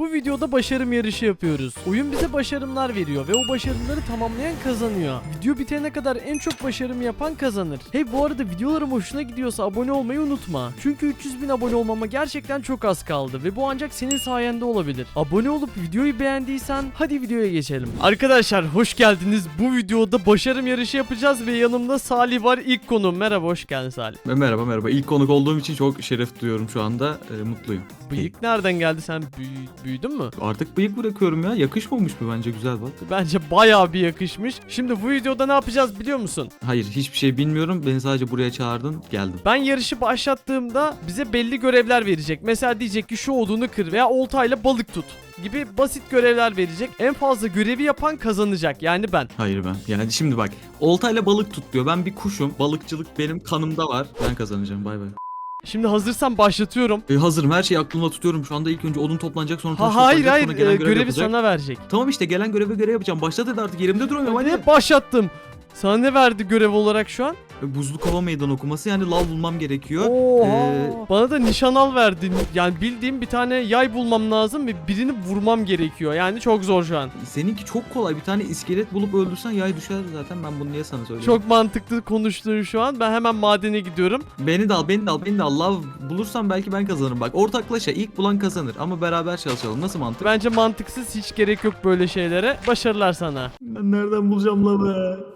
Bu videoda başarım yarışı yapıyoruz. Oyun bize başarımlar veriyor ve o başarımları tamamlayan kazanıyor. Video bitene kadar en çok başarım yapan kazanır. Hey bu arada videolarım hoşuna gidiyorsa abone olmayı unutma. Çünkü 300 bin abone olmama gerçekten çok az kaldı ve bu ancak senin sayende olabilir. Abone olup videoyu beğendiysen hadi videoya geçelim. Arkadaşlar hoş geldiniz. Bu videoda başarım yarışı yapacağız ve yanımda Salih var ilk konuğum. Merhaba hoş geldin Salih. Merhaba merhaba. İlk konuk olduğum için çok şeref duyuyorum şu anda. Ee, mutluyum. Bıyık nereden geldi sen büyü- büyüdün mü? Artık bıyık bırakıyorum ya. Yakışmamış mı bence güzel bak. Bence bayağı bir yakışmış. Şimdi bu videoda ne yapacağız biliyor musun? Hayır hiçbir şey bilmiyorum. Beni sadece buraya çağırdın. Geldim. Ben yarışı başlattığımda bize belli görevler verecek. Mesela diyecek ki şu odunu kır veya oltayla balık tut gibi basit görevler verecek. En fazla görevi yapan kazanacak. Yani ben. Hayır ben. Yani şimdi bak. Oltayla balık tut diyor. Ben bir kuşum. Balıkçılık benim kanımda var. Ben kazanacağım. Bay bay. Şimdi hazırsan başlatıyorum. Ee, hazırım. Her şeyi aklımda tutuyorum. Şu anda ilk önce odun toplanacak sonra taş Ha hayır toplanacak, hayır sonra gelen e, görev görevi yapılacak. sana verecek. Tamam işte gelen göreve göre yapacağım. Başlat hadi artık yerimde duramıyorum hadi. Hadi başlattım. Sana ne verdi görev olarak şu an? Buzlu kova meydan okuması yani lav bulmam gerekiyor. Oha. Ee, Bana da nişan al verdin. Yani bildiğim bir tane yay bulmam lazım ve birini vurmam gerekiyor. Yani çok zor şu an. Seninki çok kolay. Bir tane iskelet bulup öldürsen yay düşer zaten. Ben bunu niye sana söylüyorum? Çok mantıklı konuştuğun şu an. Ben hemen madene gidiyorum. Beni de al, beni de al, beni de al. Lav bulursam belki ben kazanırım. Bak ortaklaşa ilk bulan kazanır ama beraber çalışalım. Nasıl mantık? Bence mantıksız hiç gerek yok böyle şeylere. Başarılar sana. Ben nereden bulacağım lavı?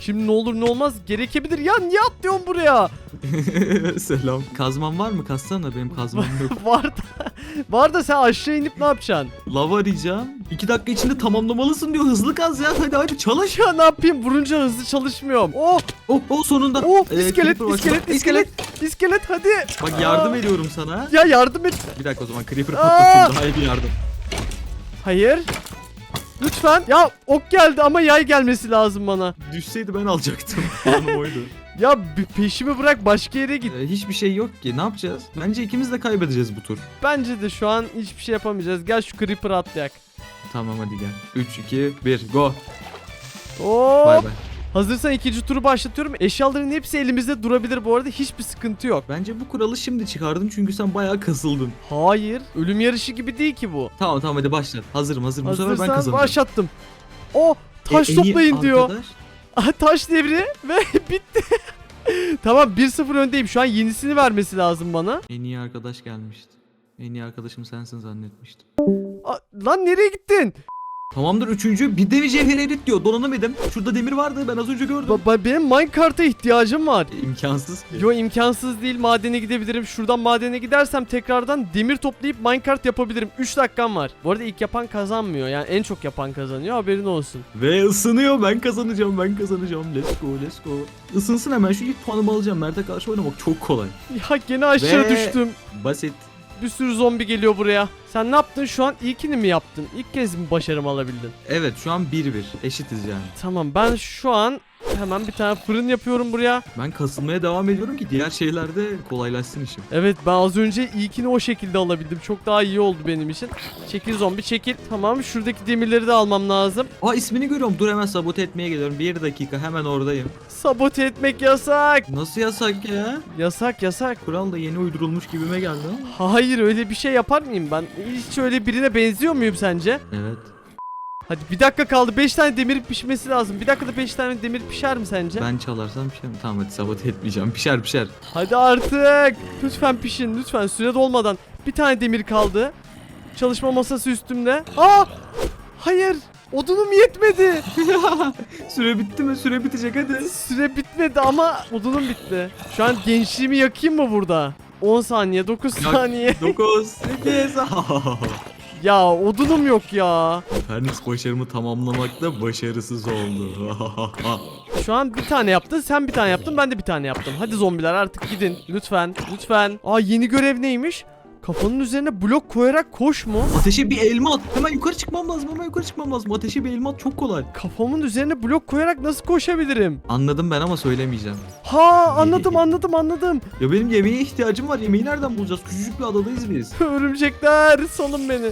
Şimdi ne olur ne olmaz gerekebilir. Ya niye atlıyorsun buraya? Selam. Kazman var mı? Kazsana benim kazmam yok. var da, var da sen aşağı inip ne yapacaksın? Lav arayacağım. İki dakika içinde tamamlamalısın diyor. Hızlı kaz ya. Hadi hadi çalış. Ya ne yapayım? Vurunca hızlı çalışmıyorum. Oh, Oh oh sonunda. oh, Ee, iskelet, başladı. iskelet, iskelet, iskelet, hadi. Bak yardım Aa. ediyorum sana. Ya yardım et. Bir dakika o zaman Creeper patlatayım. Daha iyi bir yardım. Hayır. Lütfen. Ya ok geldi ama yay gelmesi lazım bana. Düşseydi ben alacaktım. Planım oydu. Ya peşimi bırak başka yere git. Ee, hiçbir şey yok ki. Ne yapacağız? Bence ikimiz de kaybedeceğiz bu tur. Bence de şu an hiçbir şey yapamayacağız. Gel şu creeper atlayak. Tamam hadi gel. 3, 2, 1 go. Hop. Bay bay. Hazırsan ikinci turu başlatıyorum. Eşyaların hepsi elimizde durabilir bu arada. Hiçbir sıkıntı yok. Bence bu kuralı şimdi çıkardın çünkü sen bayağı kasıldın. Hayır. Ölüm yarışı gibi değil ki bu. Tamam tamam hadi başlat. Hazırım hazırım. Bu sefer ben Hazırsan kazanacağım. başlattım. O taş E, en iyi toplayın diyor. arkadaş- taş devri ve bitti. tamam 1-0 öndeyim. Şu an yenisini vermesi lazım bana. En iyi arkadaş gelmişti. En iyi arkadaşım sensin zannetmiştim. Aa, lan nereye gittin? Tamamdır üçüncü bir devi cevher erit diyor. Donanamadım. Şurada demir vardı ben az önce gördüm. Ba- ba- benim minecart'a ihtiyacım var. İmkansız. Yo imkansız değil madene gidebilirim. Şuradan madene gidersem tekrardan demir toplayıp minecart yapabilirim. 3 dakikam var. Bu arada ilk yapan kazanmıyor. Yani en çok yapan kazanıyor. Haberin olsun. Ve ısınıyor ben kazanacağım ben kazanacağım. Let's go let's go. Isınsın hemen şu ilk puanımı alacağım. Mert'e karşı oynamak çok kolay. Ya gene aşağı Ve- düştüm. Basit. Bir sürü zombi geliyor buraya. Sen ne yaptın şu an? İlkini mi yaptın? İlk kez mi başarım alabildin? Evet şu an 1-1. Eşitiz yani. Tamam ben şu an hemen bir tane fırın yapıyorum buraya. Ben kasılmaya devam ediyorum ki diğer şeylerde kolaylaşsın işim. Evet ben az önce ilkini o şekilde alabildim. Çok daha iyi oldu benim için. Çekil zombi çekil. Tamam şuradaki demirleri de almam lazım. Aa ismini görüyorum. Dur hemen sabote etmeye geliyorum. Bir dakika hemen oradayım. Sabote etmek yasak. Nasıl yasak ya? Yasak yasak. Kural da yeni uydurulmuş gibime geldi ama. Hayır öyle bir şey yapar mıyım ben? Hiç öyle birine benziyor muyum sence? Evet. Hadi bir dakika kaldı. 5 tane demir pişmesi lazım. Bir dakikada 5 tane demir pişer mi sence? Ben çalarsam pişer mi? Tamam hadi sabote etmeyeceğim. Pişer pişer. Hadi artık. Lütfen pişin lütfen süre dolmadan. Bir tane demir kaldı. Çalışma masası üstümde. Aa! Hayır. Odunum yetmedi. Süre bitti mi? Süre bitecek hadi. Süre bitmedi ama odunum bitti. Şu an gençliğimi yakayım mı burada? 10 saniye, 9 Yak. saniye. 9, 8. ya odunum yok ya. Fenix başarımı tamamlamakta başarısız oldu. Şu an bir tane yaptın, sen bir tane yaptın, ben de bir tane yaptım. Hadi zombiler artık gidin. Lütfen, lütfen. Aa yeni görev neymiş? Kafanın üzerine blok koyarak koş mu? Ateşe bir elma at. Hemen yukarı çıkmam lazım. Hemen yukarı çıkmam lazım. Ateşe bir elma at çok kolay. Kafamın üzerine blok koyarak nasıl koşabilirim? Anladım ben ama söylemeyeceğim. Ha anladım anladım anladım. Ya benim yemeğe ihtiyacım var. Yemeği nereden bulacağız? Küçücük bir adadayız biz. Örümcekler salın beni.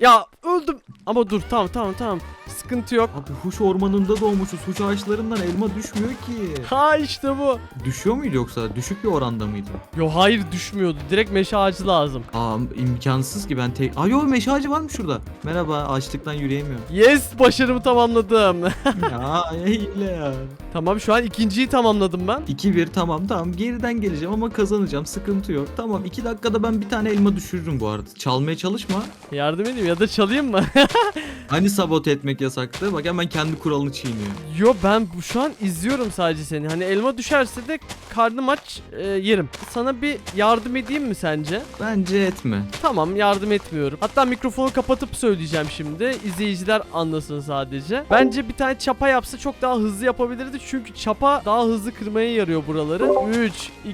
Ya öldüm. Ama dur tamam tamam tamam. Sıkıntı yok. Abi huş ormanında doğmuşuz. Huş ağaçlarından elma düşmüyor ki. Ha işte bu. Düşüyor muydu yoksa? Düşük bir oranda mıydı? Yo hayır düşmüyordu. Direkt meşe ağacı lazım. Aa imkansız ki ben tek... Aa yo meşe ağacı varmış şurada. Merhaba açlıktan yürüyemiyorum. Yes başarımı tamamladım. ya hile ya. tamam şu an ikinciyi tamamladım ben. 2-1 tamam tamam geriden geleceğim ama kazanacağım sıkıntı yok. Tamam 2 dakikada ben bir tane elma düşürürüm bu arada. Çalmaya çalışma. Yardım edeyim ya da çalayım mı? Hani sabote etmek yasaktı? Bak hemen kendi kuralını çiğniyor. Yo ben bu- şu an izliyorum sadece seni. Hani elma düşerse de karnım aç e, yerim. Sana bir yardım edeyim mi sence? Bence etme. Tamam yardım etmiyorum. Hatta mikrofonu kapatıp söyleyeceğim şimdi. İzleyiciler anlasın sadece. Bence bir tane çapa yapsa çok daha hızlı yapabilirdi. Çünkü çapa daha hızlı kırmaya yarıyor buraları. 3,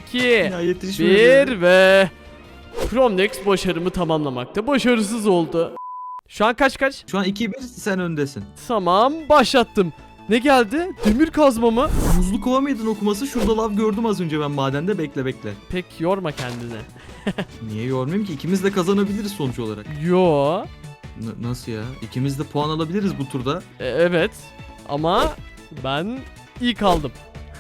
2, Ya yetişmedi. 1 ve... Chromedex başarımı tamamlamakta başarısız oldu. Şu an kaç kaç? Şu an 2-1 sen öndesin. Tamam başlattım. Ne geldi? Demir kazma mı? Buzlu kova meydan okuması şurada lav gördüm az önce ben madende bekle bekle. Pek yorma kendini. Niye yormayayım ki? İkimiz de kazanabiliriz sonuç olarak. Yo. N- nasıl ya? İkimiz de puan alabiliriz bu turda. E, evet. Ama ben ilk aldım.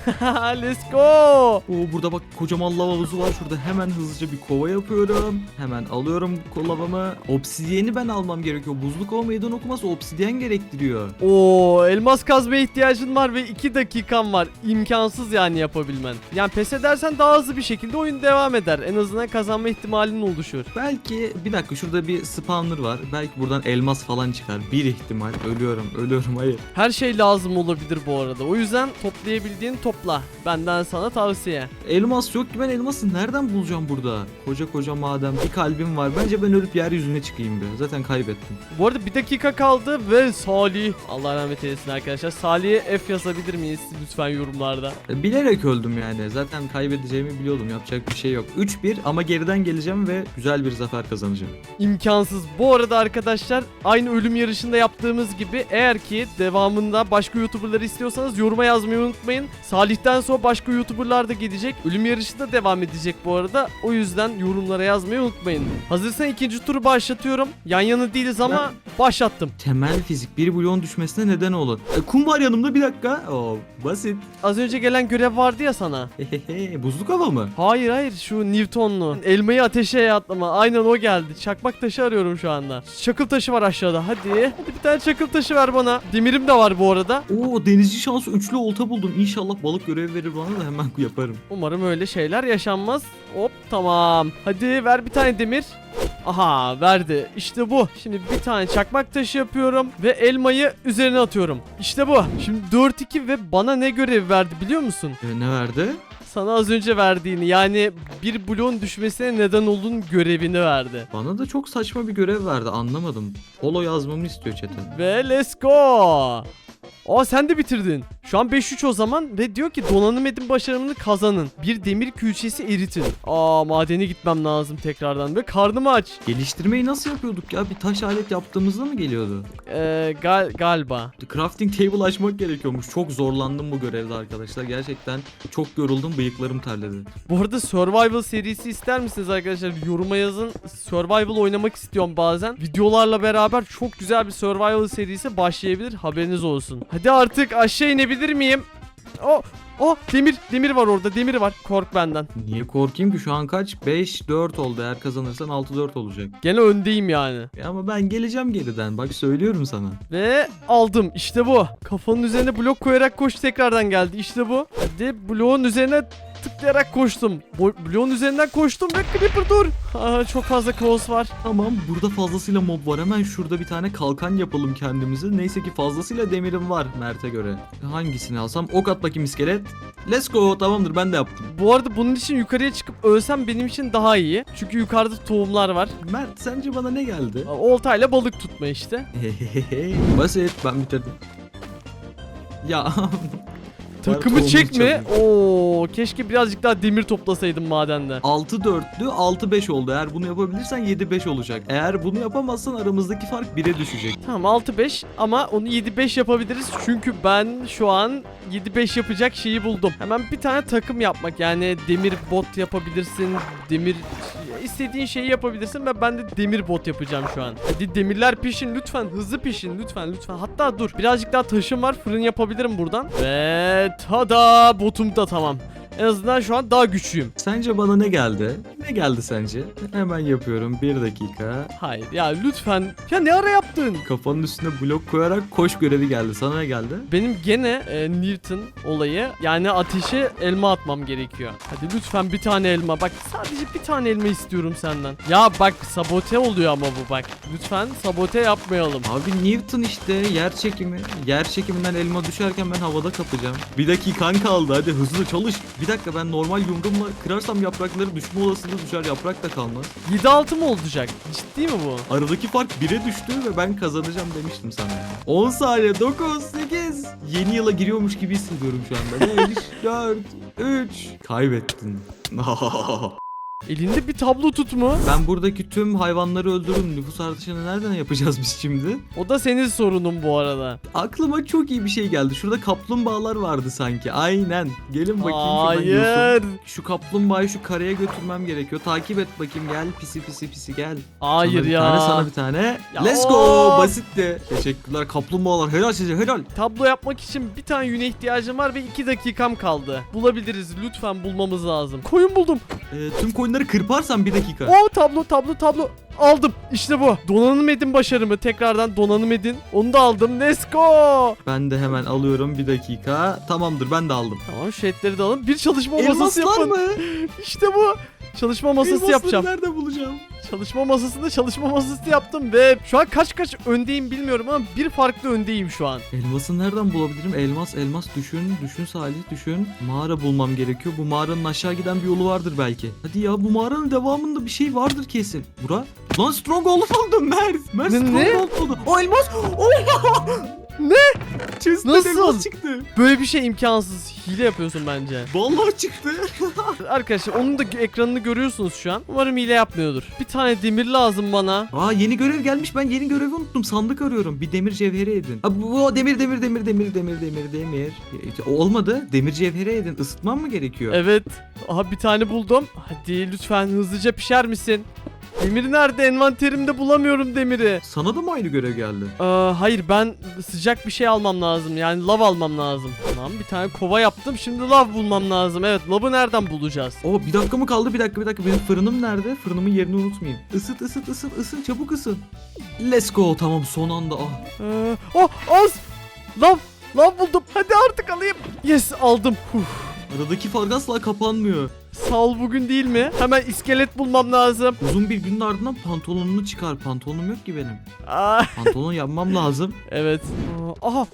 Let's go. Oo burada bak kocaman lava havuzu var şurada hemen hızlıca bir kova yapıyorum. Hemen alıyorum lavamı. Obsidiyeni ben almam gerekiyor. Buzlu kova meydan okuması obsidiyen gerektiriyor. Oo, elmas kazmaya ihtiyacın var ve 2 dakikan var. İmkansız yani yapabilmen. Yani pes edersen daha hızlı bir şekilde oyun devam eder. En azından kazanma ihtimalin oluşur. Belki bir dakika şurada bir spawner var. Belki buradan elmas falan çıkar. Bir ihtimal. Ölüyorum ölüyorum hayır. Her şey lazım olabilir bu arada. O yüzden toplayabildiğin topla. Benden sana tavsiye. Elmas yok ki ben elması nereden bulacağım burada? Koca koca maden bir kalbim var. Bence ben ölüp yeryüzüne çıkayım bir. Zaten kaybettim. Bu arada bir dakika kaldı ve Salih Allah rahmet eylesin arkadaşlar. Salih'e F yazabilir miyiz lütfen yorumlarda? E, Bilerek öldüm yani. Zaten kaybedeceğimi biliyordum. Yapacak bir şey yok. 3-1 ama geriden geleceğim ve güzel bir zafer kazanacağım. İmkansız. Bu arada arkadaşlar aynı ölüm yarışında yaptığımız gibi eğer ki devamında başka YouTuber'ları istiyorsanız yoruma yazmayı unutmayın. Salih'ten sonra başka YouTuber'lar da gidecek. Ölüm yarışı da devam edecek bu arada. O yüzden yorumlara yazmayı unutmayın. Hazırsan ikinci turu başlatıyorum. Yan yana değiliz ama başlattım. Temel fizik bir bloğun düşmesine neden olur. E, kum var yanımda bir dakika. Oo, basit. Az önce gelen görev vardı ya sana. Hehehe. Buzluk hava mı? Hayır hayır şu Newton'lu. Elmayı ateşe atlama. Aynen o geldi. Çakmak taşı arıyorum şu anda. Çakıl taşı var aşağıda. Hadi. Hadi bir tane çakıl taşı ver bana. Demirim de var bu arada. Oo denizci şansı üçlü olta buldum. İnşallah balık görevi verir bana da hemen yaparım. Umarım öyle şeyler yaşanmaz. Hop tamam. Hadi ver bir tane demir. Aha verdi. İşte bu. Şimdi bir tane çakmak taşı yapıyorum ve elmayı üzerine atıyorum. İşte bu. Şimdi 4-2 ve bana ne görev verdi biliyor musun? E, ne verdi? Sana az önce verdiğini yani bir bloğun düşmesine neden olduğun görevini verdi. Bana da çok saçma bir görev verdi anlamadım. Polo yazmamı istiyor chat'e. Ve let's go. Aa sen de bitirdin. Şu an 5-3 o zaman ve diyor ki donanım edin başarımını kazanın. Bir demir külçesi eritin. Aa madene gitmem lazım tekrardan ve karnım aç. Geliştirmeyi nasıl yapıyorduk ya? Bir taş alet yaptığımızda mı geliyordu? Ee, gal- galiba. Crafting table açmak gerekiyormuş. Çok zorlandım bu görevde arkadaşlar. Gerçekten çok yoruldum. Bıyıklarım terledi. Bu arada survival serisi ister misiniz arkadaşlar? Yoruma yazın. Survival oynamak istiyorum bazen. Videolarla beraber çok güzel bir survival serisi başlayabilir. Haberiniz olsun. Hadi artık aşağı inebilir miyim? Oh, oh demir demir var orada. Demir var. Kork benden. Niye korkayım ki şu an kaç? 5-4 oldu. Eğer kazanırsan 6-4 olacak. Gene öndeyim yani. Ya ama ben geleceğim geriden. Bak söylüyorum sana. Ve aldım. İşte bu. Kafanın üzerine blok koyarak koş tekrardan geldi. İşte bu. Hadi bloğun üzerine tıklayarak koştum. Bo- bloğun üzerinden koştum ve Creeper dur. Aa, çok fazla close var. Tamam burada fazlasıyla mob var. Hemen şurada bir tane kalkan yapalım kendimize. Neyse ki fazlasıyla demirim var Mert'e göre. Hangisini alsam? Ok at bakayım iskelet. Let's go. Tamamdır ben de yaptım. Bu arada bunun için yukarıya çıkıp ölsem benim için daha iyi. Çünkü yukarıda tohumlar var. Mert sence bana ne geldi? Aa, Oltayla balık tutma işte. Basit ben bitirdim. Ya Takımı çekme. Oo, keşke birazcık daha demir toplasaydım madende. 6 dörtlü 6 5 oldu. Eğer bunu yapabilirsen 7 5 olacak. Eğer bunu yapamazsan aramızdaki fark 1'e düşecek. Tamam 6-5 ama onu 7-5 yapabiliriz. Çünkü ben şu an 7-5 yapacak şeyi buldum. Hemen bir tane takım yapmak yani demir bot yapabilirsin. Demir istediğin şeyi yapabilirsin ve ben de demir bot yapacağım şu an. Hadi demirler pişin lütfen hızlı pişin lütfen lütfen. Hatta dur birazcık daha taşım var fırın yapabilirim buradan. Ve tada botum da tamam. En azından şu an daha güçlüyüm. Sence bana ne geldi? Ne geldi sence? Hemen yapıyorum. 1 dakika. Hayır ya lütfen. Ya ne ara yaptın? Kafanın üstüne blok koyarak koş görevi geldi. Sana ne geldi? Benim gene e, Newton olayı yani ateşe elma atmam gerekiyor. Hadi lütfen bir tane elma. Bak sadece bir tane elma istiyorum senden. Ya bak sabote oluyor ama bu bak. Lütfen sabote yapmayalım. Abi Newton işte yer çekimi. Yer çekiminden elma düşerken ben havada kapacağım. Bir dakikan kaldı hadi hızlı çalış. Bir dakika ben normal yumruğumla kırarsam yaprakları düşme olasılığı düşer yaprak da kalmaz. 7-6 mı olacak? Ciddi mi bu? Aradaki fark 1'e düştü ve ben kazanacağım demiştim sana. 10 saniye 9 8 Yeni yıla giriyormuş gibi hissediyorum şu anda. 5 4 3 Kaybettin. Elinde bir tablo tut mu? ben buradaki tüm hayvanları öldürürüm. Nüfus artışını nereden yapacağız biz şimdi? O da senin sorunun bu arada. Aklıma çok iyi bir şey geldi. Şurada kaplumbağalar vardı sanki. Aynen. Gelin bakayım şuradan Yusuf. Hayır. Şu kaplumbağayı şu karaya götürmem gerekiyor. Takip et bakayım gel. Pisi pisi pisi gel. Hayır sana bir ya. tane sana bir tane. Ya Let's of. go. Basitti. Teşekkürler kaplumbağalar. Helal size helal. Tablo yapmak için bir tane yüne ihtiyacım var ve 2 dakikam kaldı. Bulabiliriz. Lütfen bulmamız lazım. Koyun buldum. Ee, tüm koyunları kırparsan bir dakika. O tablo tablo tablo aldım. İşte bu. Donanım edin başarımı. Tekrardan donanım edin. Onu da aldım. Let's go. Ben de hemen alıyorum bir dakika. Tamamdır ben de aldım. Tamam şu etleri de alın. Bir çalışma masası Elmaslar yapın. mı? İşte bu. Çalışma masası Elmasları yapacağım. nerede bulacağım? Çalışma masasında çalışma masası yaptım ve şu an kaç kaç öndeyim bilmiyorum ama bir farklı öndeyim şu an. Elması nereden bulabilirim? Elmas, elmas düşün, düşün Salih, düşün. Mağara bulmam gerekiyor. Bu mağaranın aşağı giden bir yolu vardır belki. Hadi ya bu mağaranın devamında bir şey vardır kesin. Bura? Lan Stronghold buldum Mert. Mert Ne- ne? Stronghold. O elmas. Oha! Ne? Chest'ten Nasıl? elmas çıktı. Böyle bir şey imkansız. Hile yapıyorsun bence. Vallahi çıktı. Arkadaşlar onun da ekranını görüyorsunuz şu an. Umarım hile yapmıyordur. Bir tane demir lazım bana. Aa yeni görev gelmiş. Ben yeni görevi unuttum. Sandık arıyorum. Bir demir cevheri edin. Aa, bu, bu demir demir demir demir demir demir demir. E, Olmadı. Demir cevheri edin. Isıtmam mı gerekiyor? Evet. Aha bir tane buldum. Hadi lütfen hızlıca pişer misin? Demir nerede? Envanterimde bulamıyorum demiri. Sana da mı aynı görev geldi? Ee, hayır ben sıcak bir şey almam lazım. Yani lav almam lazım. Tamam bir tane kova yaptım. Şimdi lav bulmam lazım. Evet lavı nereden bulacağız? O bir dakika mı kaldı? Bir dakika bir dakika. Benim fırınım nerede? Fırınımın yerini unutmayayım. Isıt ısıt ısıt ısıt çabuk ısın. Let's go. Tamam son anda. Ah. Ee, oh az. Lav. Lav buldum. Hadi artık alayım. Yes aldım. Huh. Aradaki fark asla kapanmıyor. Sağ ol bugün değil mi? Hemen iskelet bulmam lazım. Uzun bir günün ardından pantolonunu çıkar. Pantolonum yok ki benim. Aa, Pantolon yapmam lazım. evet. Aa, Aha.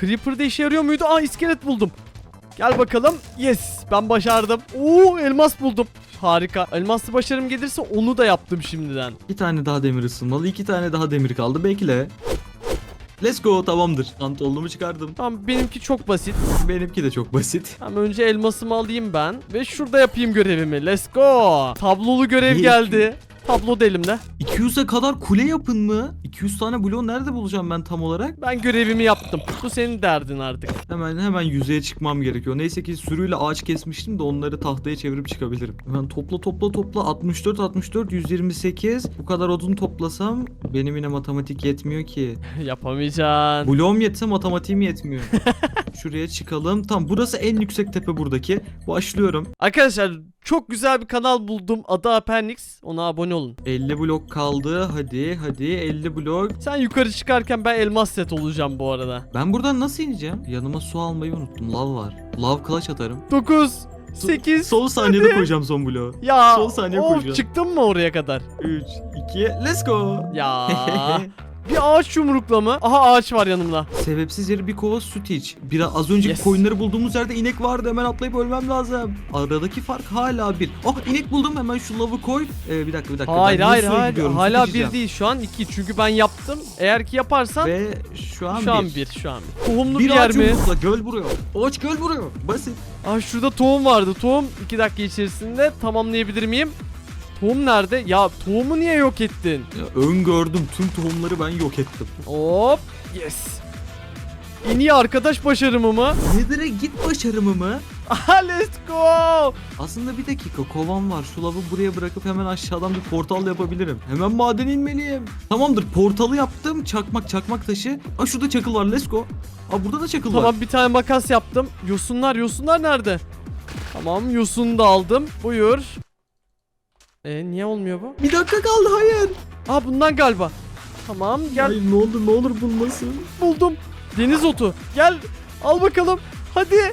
Creeper de işe yarıyor muydu? Aa iskelet buldum. Gel bakalım. Yes ben başardım. Oo elmas buldum. Harika. Elmaslı başarım gelirse onu da yaptım şimdiden. Bir tane daha demir ısınmalı. iki tane daha demir kaldı. Bekle. Let's go tamamdır. Pantolonumu çıkardım. Tamam benimki çok basit. Benimki de çok basit. Tamam önce elmasımı alayım ben. Ve şurada yapayım görevimi. Let's go. Tablolu görev geldi. Tablo da elimde. 200'e kadar kule yapın mı? 200 tane bloğu nerede bulacağım ben tam olarak? Ben görevimi yaptım. Bu senin derdin artık. Hemen hemen yüzeye çıkmam gerekiyor. Neyse ki sürüyle ağaç kesmiştim de onları tahtaya çevirip çıkabilirim. Hemen topla topla topla 64 64 128. Bu kadar odun toplasam benim yine matematik yetmiyor ki. Yapamayacaksın. Bloğum yetse matematiğim yetmiyor. Şuraya çıkalım. Tam burası en yüksek tepe buradaki. Başlıyorum. Arkadaşlar çok güzel bir kanal buldum. Adı Apernix. Ona abone olun. 50 blok kaldı. Hadi hadi 50 blok. Sen yukarı çıkarken ben elmas set olacağım bu arada. Ben buradan nasıl ineceğim? Yanıma su almayı unuttum. Lav var. Lav kılıç atarım. 9 Son- 8 Son saniyede koyacağım son bloğu. Ya son saniye of, koyacağım. çıktın mı oraya kadar? 3, 2, let's go. Ya Bir ağaç yumrukla mı? Aha ağaç var yanımda. Sebepsiz yere bir kova süt iç. Biraz az önceki Yes. koyunları bulduğumuz yerde inek vardı. Hemen atlayıp ölmem lazım. Aradaki fark hala bir. Oh inek buldum. Hemen şu lavı koy. Ee, bir dakika bir dakika. Hayır Ben hayır hayır. gidiyorum, süt Hala bir değil şu an iki. Çünkü ben yaptım. Eğer ki yaparsan Ve şu an şu an bir. bir şu an bir. Tohumlu bir, Bir yer ağaç mi? yumrukla göl vuruyor. Ağaç göl vuruyor. Basit. Aa şurada tohum vardı. Tohum 2 dakika içerisinde tamamlayabilir miyim? Tohum nerede? Ya tohumu niye yok ettin? Ya, öngördüm. Tüm tohumları ben yok ettim. Hop. Yes. En iyi arkadaş başarımı mı? Nedir'e git başarımı mı? Aha let's go. Aslında bir dakika kovam var. Şu lavı buraya bırakıp hemen aşağıdan bir portal yapabilirim. Hemen madene inmeliyim. Tamamdır portalı yaptım. Çakmak çakmak taşı. Aa şurada çakıl var let's go. Aa burada da çakıl var. Tamam bir tane makas yaptım. Yosunlar yosunlar nerede? Tamam yosunu da aldım. Buyur. E niye olmuyor bu? Bir dakika kaldı hayır. Aa bundan galiba. Tamam gel Hayır ne olur ne olur bulmasın. buldum. Deniz otu. Gel al bakalım. Hadi.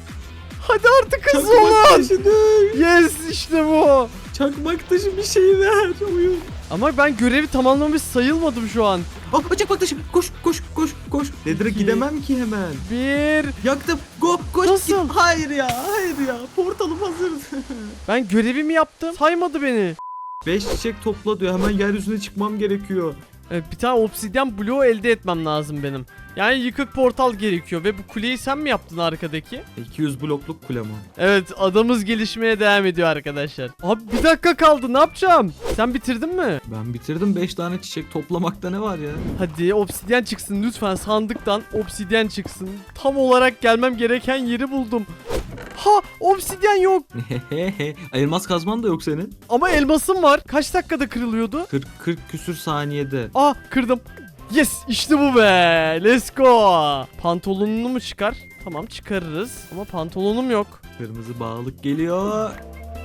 Hadi artık hızlı Çakmak olun. Yes işte bu. Çakmak taşı bir şey ver. Oyun. Ama ben görevi tamamlamış sayılmadım şu an. Aa çakmak taşı koş koş koş koş. İki. gidemem ki hemen. Bir. Yaktım. Go koş. Nasıl? Git. Hayır ya hayır ya. Portalım hazır. Ben görevimi yaptım. Saymadı beni. 5 çiçek topla diyor. Hemen yeryüzüne çıkmam gerekiyor. E, bir tane obsidyen bloğu elde etmem lazım benim. Yani yıkık portal gerekiyor ve bu kuleyi sen mi yaptın arkadaki? 200 blokluk kule mi? Evet adamız gelişmeye devam ediyor arkadaşlar. Abi bir dakika kaldı ne yapacağım? Sen bitirdin mi? Ben bitirdim 5 tane çiçek toplamakta ne var ya? Hadi obsidyen çıksın lütfen sandıktan obsidyen çıksın. Tam olarak gelmem gereken yeri buldum. Ha obsidyen yok Elmas kazman da yok senin. ama elmasım var. Kaç dakikada kırılıyordu? 40 40 küsür saniyede. Ah kırdım. Yes işte bu be. Let's go. Pantolonunu mu çıkar? Tamam çıkarırız ama pantolonum yok. Kırmızı balık geliyor.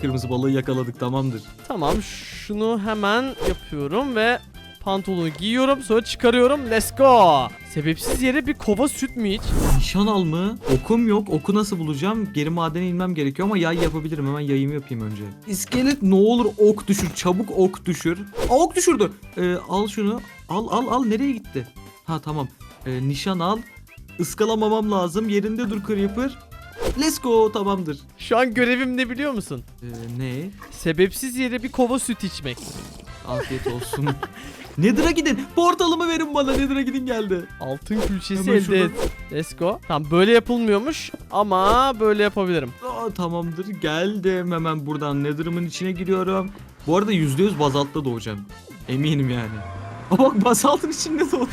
Kırmızı balığı yakaladık tamamdır. Tamam şunu hemen yapıyorum ve pantolonu giyiyorum sonra çıkarıyorum. Let's go. Sebepsiz yere bir kova süt mü hiç? Nişan al mı? Okum yok. Oku nasıl bulacağım? Geri madene inmem gerekiyor ama yay yapabilirim. Hemen yayımı yapayım önce. İskelet ne olur ok düşür. Çabuk ok düşür. Aa, ok düşürdü. Ee, al şunu. Al al al. Nereye gitti? Ha tamam. Ee, nişan al. Iskalamamam lazım. Yerinde dur Creeper. Let's go tamamdır. Şu an görevim ne biliyor musun? Ee, ne? Sebepsiz yere bir kova süt içmek. Afiyet olsun. Nedir'a gidin. Portalımı verin bana. Nedir'a gidin geldi. Altın külçesi Hemen elde şuradan- et. Let's go. Tamam böyle yapılmıyormuş ama böyle yapabilirim. Aa, tamamdır. Geldim. Hemen buradan Nether'ımın içine giriyorum. Bu arada %100 bazaltta doğacağım. Eminim yani. Aa, bak bazaltın içinde doğdum.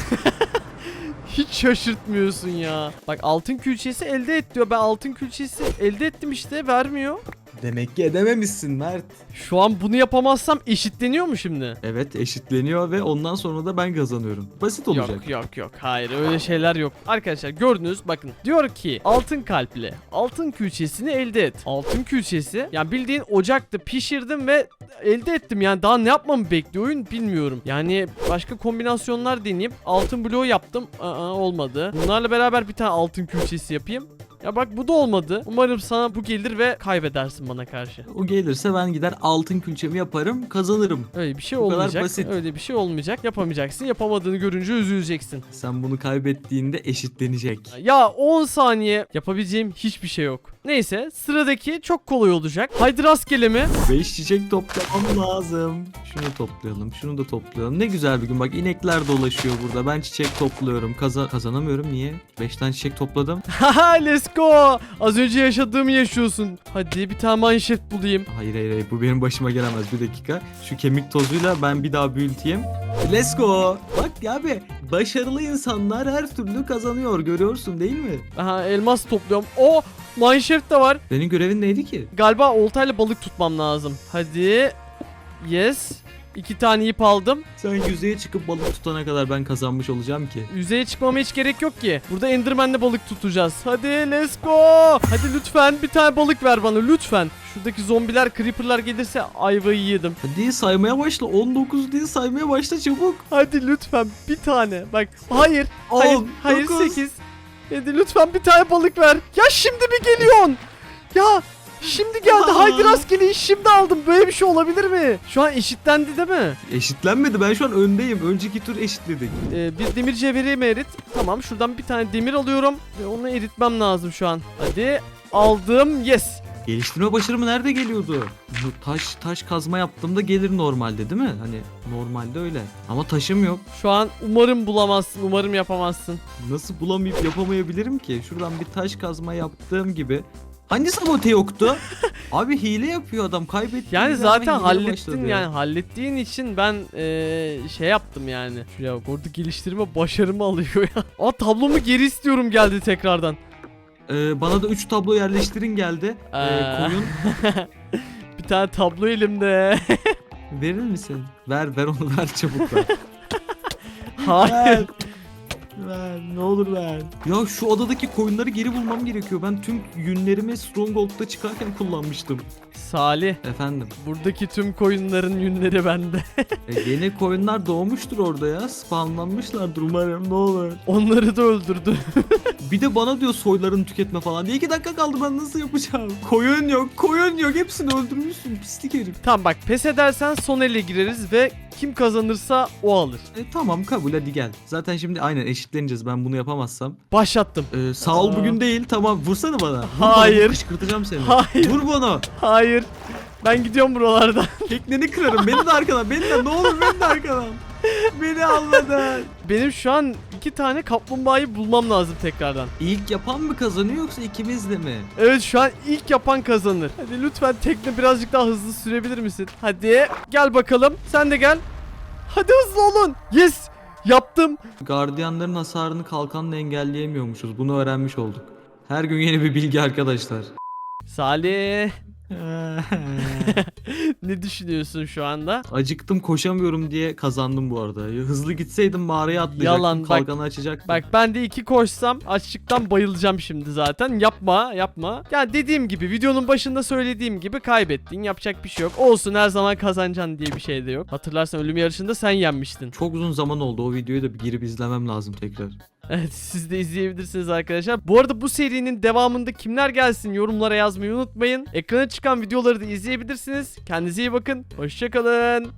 Hiç şaşırtmıyorsun ya. Bak altın külçesi elde et diyor. Ben altın külçesi elde ettim işte vermiyor. Demek ki edememişsin Mert. Şu an bunu yapamazsam eşitleniyor mu şimdi? Evet eşitleniyor ve ondan sonra da ben kazanıyorum. Basit olacak. Yok yok yok hayır öyle şeyler yok. Arkadaşlar gördünüz bakın diyor ki altın kalple altın külçesini elde et. Altın külçesi yani bildiğin ocakta pişirdim ve elde ettim yani daha ne yapmamı bekliyor oyun bilmiyorum. Yani başka kombinasyonlar deneyip altın bloğu yaptım Aa, olmadı. Bunlarla beraber bir tane altın külçesi yapayım. Ya bak bu da olmadı. Umarım sana bu gelir ve kaybedersin bana karşı. O gelirse ben gider altın külçemi yaparım kazanırım. Öyle bir şey Bu kadar olmayacak. basit. Öyle bir şey olmayacak. Yapamayacaksın. Yapamadığını görünce üzüleceksin. Sen bunu kaybettiğinde eşitlenecek. Ya 10 saniye yapabileceğim hiçbir şey yok. Neyse sıradaki çok kolay olacak. Haydi rastgele mi? 5 çiçek toplamam lazım. Şunu toplayalım, şunu da toplayalım. Ne güzel bir gün bak inekler dolaşıyor burada. Ben çiçek topluyorum. Kaza kazanamıyorum niye? 5 tane çiçek topladım. Haha let's go. Az önce yaşadığımı yaşıyorsun. Hadi bir tane manşet bulayım. Hayır hayır hayır bu benim başıma gelemez bir dakika. Şu kemik tozuyla ben bir daha büyüteyim. Let's go. Bak ya abi başarılı insanlar her türlü kazanıyor görüyorsun değil mi? Aha elmas topluyorum. O manşet de var. Senin görevin neydi ki? Galiba oltayla balık tutmam lazım. Hadi. Yes. İki tane ip aldım. Sen yüzeye çıkıp balık tutana kadar ben kazanmış olacağım ki. Yüzeye çıkmama hiç gerek yok ki. Burada Enderman'le balık tutacağız. Hadi let's go. Hadi lütfen bir tane balık ver bana lütfen. Şuradaki zombiler, creeperlar gelirse ayvayı yedim. Hadi saymaya başla 19 diye saymaya başla çabuk. Hadi lütfen bir tane. Bak hayır. Hayır, 10, hayır 9. 8. Hadi lütfen bir tane balık ver. Ya şimdi mi geliyorsun? Ya Şimdi geldi. Haydi rastgele şimdi aldım. Böyle bir şey olabilir mi? Şu an eşitlendi değil mi? Eşitlenmedi. Ben şu an öndeyim. Önceki tur eşitledik. Ee, bir demir cevheri erit? Tamam şuradan bir tane demir alıyorum. Ve onu eritmem lazım şu an. Hadi aldım. Yes. Geliştirme başarımı nerede geliyordu? Bu taş taş kazma yaptığımda gelir normalde değil mi? Hani normalde öyle. Ama taşım yok. Şu an umarım bulamazsın. Umarım yapamazsın. Nasıl bulamayıp yapamayabilirim ki? Şuradan bir taş kazma yaptığım gibi. Hani sabote yoktu? Abi hile yapıyor adam kaybetti. Yani zaten hallettin yani hallettiğin için ben eee, şey yaptım yani. Şuraya bak orada geliştirme başarımı alıyor ya. Aa tablomu geri istiyorum geldi tekrardan. Ee, bana da 3 tablo yerleştirin geldi. Ee, Ee. koyun Bir tane tablo elimde. verir misin? Ver ver onu ver çabuk ver. Hayır. Ver ne olur ver. Ya şu odadaki koyunları geri bulmam gerekiyor. Ben tüm yünlerimi Stronghold'da çıkarken kullanmıştım. Salih Efendim. buradaki tüm koyunların yünleri bende. E, yeni koyunlar doğmuştur orada ya. Spawnlanmışlardır umarım ne olur. Onları da öldürdü. Bir de bana diyor soylarını tüketme falan diye. 2 dakika kaldı ben nasıl yapacağım? Koyun yok, koyun yok. Hepsini öldürmüşsün pislik herif. tamam bak pes edersen son ele gireriz ve kim kazanırsa o alır. E, tamam kabul hadi gel. Zaten şimdi aynen eşitleneceğiz ben bunu yapamazsam. Başlattım. E, sağ ol Aa. bugün değil tamam vursana bana. Vur Hayır. Bana, kışkırtacağım seni. Hayır. Vur bana. Hayır. Ben gidiyorum buralardan. Tekneni kırarım. Beni de arkadan. Beni de ne olur beni de arkadan. Beni almadan. Benim şu an iki tane kaplumbağayı bulmam lazım tekrardan. İlk yapan mı kazanıyor yoksa ikimiz de mi? Evet şu an ilk yapan kazanır. Hadi lütfen tekne birazcık daha hızlı sürebilir misin? Hadi gel bakalım. Sen de gel. Hadi hızlı olun. Yes. Yaptım. Gardiyanların hasarını kalkanla engelleyemiyormuşuz. Bunu öğrenmiş olduk. Her gün yeni bir bilgi arkadaşlar. Salih. ne düşünüyorsun şu anda? Acıktım koşamıyorum diye kazandım bu arada. Hızlı gitseydim mağaraya atlayacaktım. Yalan, bak- kalkanı açacaktım. Bak ben de iki koşsam açlıktan bayılacağım şimdi zaten. Yapma yapma. Ya dediğim gibi videonun başında söylediğim gibi kaybettin. Yapacak bir şey yok. Olsun her zaman kazanacaksın diye bir şey de yok. Hatırlarsan ölüm yarışında sen yenmiştin. Çok uzun zaman oldu. O videoyu da bir girip izlemem lazım tekrar. Evet siz de izleyebilirsiniz arkadaşlar. Bu arada bu serinin devamında kimler gelsin yorumlara yazmayı unutmayın. Ekrana çıkan videoları da izleyebilirsiniz. Kendinize iyi bakın. Hoşçakalın.